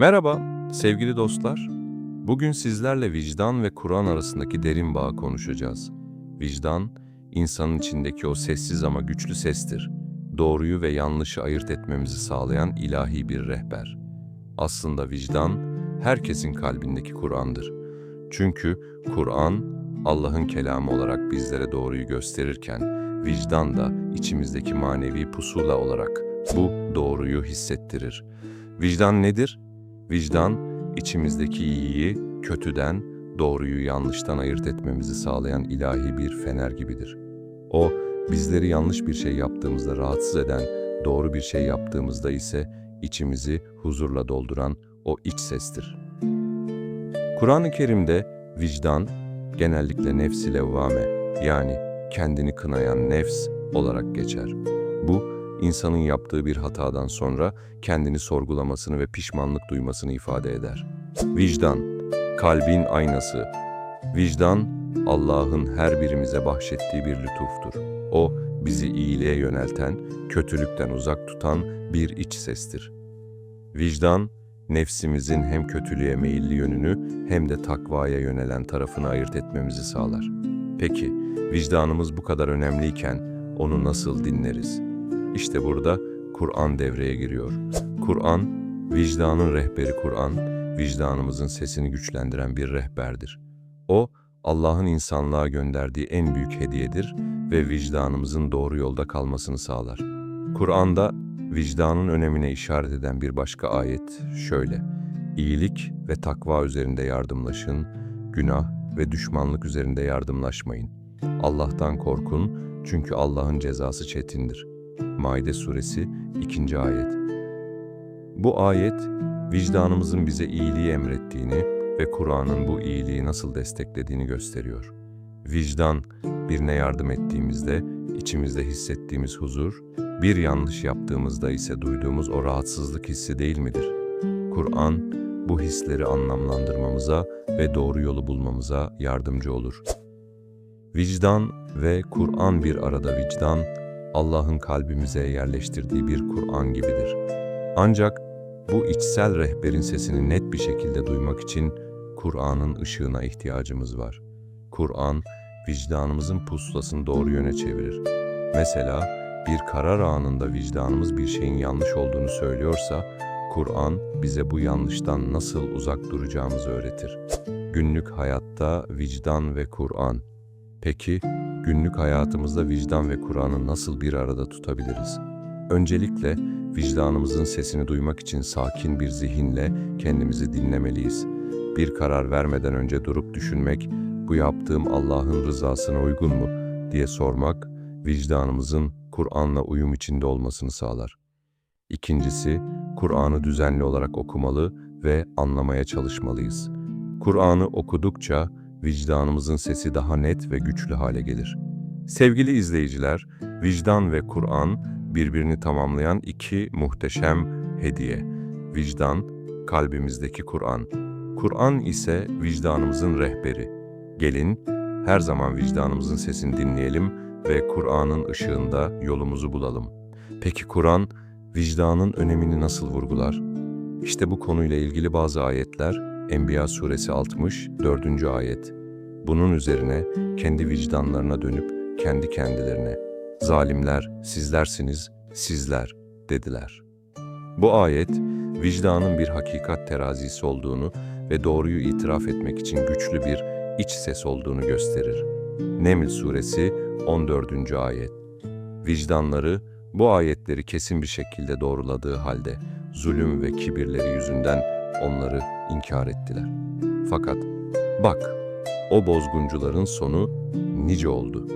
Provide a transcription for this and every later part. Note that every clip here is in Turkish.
Merhaba sevgili dostlar. Bugün sizlerle vicdan ve Kur'an arasındaki derin bağı konuşacağız. Vicdan, insanın içindeki o sessiz ama güçlü sestir. Doğruyu ve yanlışı ayırt etmemizi sağlayan ilahi bir rehber. Aslında vicdan, herkesin kalbindeki Kur'an'dır. Çünkü Kur'an, Allah'ın kelamı olarak bizlere doğruyu gösterirken, vicdan da içimizdeki manevi pusula olarak bu doğruyu hissettirir. Vicdan nedir? Vicdan, içimizdeki iyiyi kötüden, doğruyu yanlıştan ayırt etmemizi sağlayan ilahi bir fener gibidir. O, bizleri yanlış bir şey yaptığımızda rahatsız eden, doğru bir şey yaptığımızda ise içimizi huzurla dolduran o iç sestir. Kur'an-ı Kerim'de vicdan, genellikle nefs-i levvame yani kendini kınayan nefs olarak geçer. Bu, insanın yaptığı bir hatadan sonra kendini sorgulamasını ve pişmanlık duymasını ifade eder. Vicdan, kalbin aynası. Vicdan, Allah'ın her birimize bahşettiği bir lütuftur. O, bizi iyiliğe yönelten, kötülükten uzak tutan bir iç sestir. Vicdan, nefsimizin hem kötülüğe meyilli yönünü hem de takvaya yönelen tarafını ayırt etmemizi sağlar. Peki, vicdanımız bu kadar önemliyken onu nasıl dinleriz? İşte burada Kur'an devreye giriyor. Kur'an, vicdanın rehberi Kur'an, vicdanımızın sesini güçlendiren bir rehberdir. O, Allah'ın insanlığa gönderdiği en büyük hediyedir ve vicdanımızın doğru yolda kalmasını sağlar. Kur'an'da vicdanın önemine işaret eden bir başka ayet şöyle. İyilik ve takva üzerinde yardımlaşın, günah ve düşmanlık üzerinde yardımlaşmayın. Allah'tan korkun çünkü Allah'ın cezası çetindir. Maide suresi 2. ayet. Bu ayet, vicdanımızın bize iyiliği emrettiğini ve Kur'an'ın bu iyiliği nasıl desteklediğini gösteriyor. Vicdan, birine yardım ettiğimizde içimizde hissettiğimiz huzur, bir yanlış yaptığımızda ise duyduğumuz o rahatsızlık hissi değil midir? Kur'an, bu hisleri anlamlandırmamıza ve doğru yolu bulmamıza yardımcı olur. Vicdan ve Kur'an bir arada vicdan, Allah'ın kalbimize yerleştirdiği bir Kur'an gibidir. Ancak bu içsel rehberin sesini net bir şekilde duymak için Kur'an'ın ışığına ihtiyacımız var. Kur'an, vicdanımızın pusulasını doğru yöne çevirir. Mesela bir karar anında vicdanımız bir şeyin yanlış olduğunu söylüyorsa, Kur'an bize bu yanlıştan nasıl uzak duracağımızı öğretir. Günlük hayatta vicdan ve Kur'an. Peki, günlük hayatımızda vicdan ve Kur'an'ı nasıl bir arada tutabiliriz? Öncelikle vicdanımızın sesini duymak için sakin bir zihinle kendimizi dinlemeliyiz. Bir karar vermeden önce durup düşünmek, bu yaptığım Allah'ın rızasına uygun mu diye sormak, vicdanımızın Kur'an'la uyum içinde olmasını sağlar. İkincisi, Kur'an'ı düzenli olarak okumalı ve anlamaya çalışmalıyız. Kur'an'ı okudukça vicdanımızın sesi daha net ve güçlü hale gelir. Sevgili izleyiciler, vicdan ve Kur'an birbirini tamamlayan iki muhteşem hediye. Vicdan, kalbimizdeki Kur'an. Kur'an ise vicdanımızın rehberi. Gelin, her zaman vicdanımızın sesini dinleyelim ve Kur'an'ın ışığında yolumuzu bulalım. Peki Kur'an, vicdanın önemini nasıl vurgular? İşte bu konuyla ilgili bazı ayetler, Enbiya suresi 60, 4. ayet. Bunun üzerine kendi vicdanlarına dönüp kendi kendilerine, zalimler sizlersiniz, sizler dediler. Bu ayet, vicdanın bir hakikat terazisi olduğunu ve doğruyu itiraf etmek için güçlü bir iç ses olduğunu gösterir. Neml suresi 14. ayet. Vicdanları bu ayetleri kesin bir şekilde doğruladığı halde zulüm ve kibirleri yüzünden onları inkar ettiler. Fakat bak, o bozguncuların sonu nice oldu.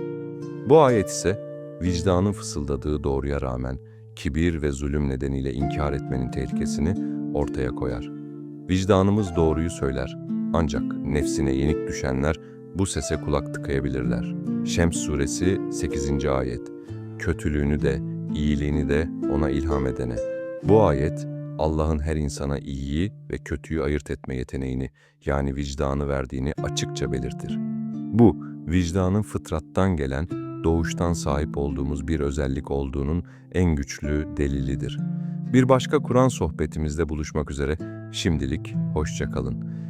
Bu ayet ise vicdanın fısıldadığı doğruya rağmen kibir ve zulüm nedeniyle inkar etmenin tehlikesini ortaya koyar. Vicdanımız doğruyu söyler ancak nefsine yenik düşenler bu sese kulak tıkayabilirler. Şems suresi 8. ayet. Kötülüğünü de, iyiliğini de ona ilham edene. Bu ayet Allah'ın her insana iyiyi ve kötüyü ayırt etme yeteneğini yani vicdanı verdiğini açıkça belirtir. Bu, vicdanın fıtrattan gelen, doğuştan sahip olduğumuz bir özellik olduğunun en güçlü delilidir. Bir başka Kur'an sohbetimizde buluşmak üzere. Şimdilik hoşça kalın.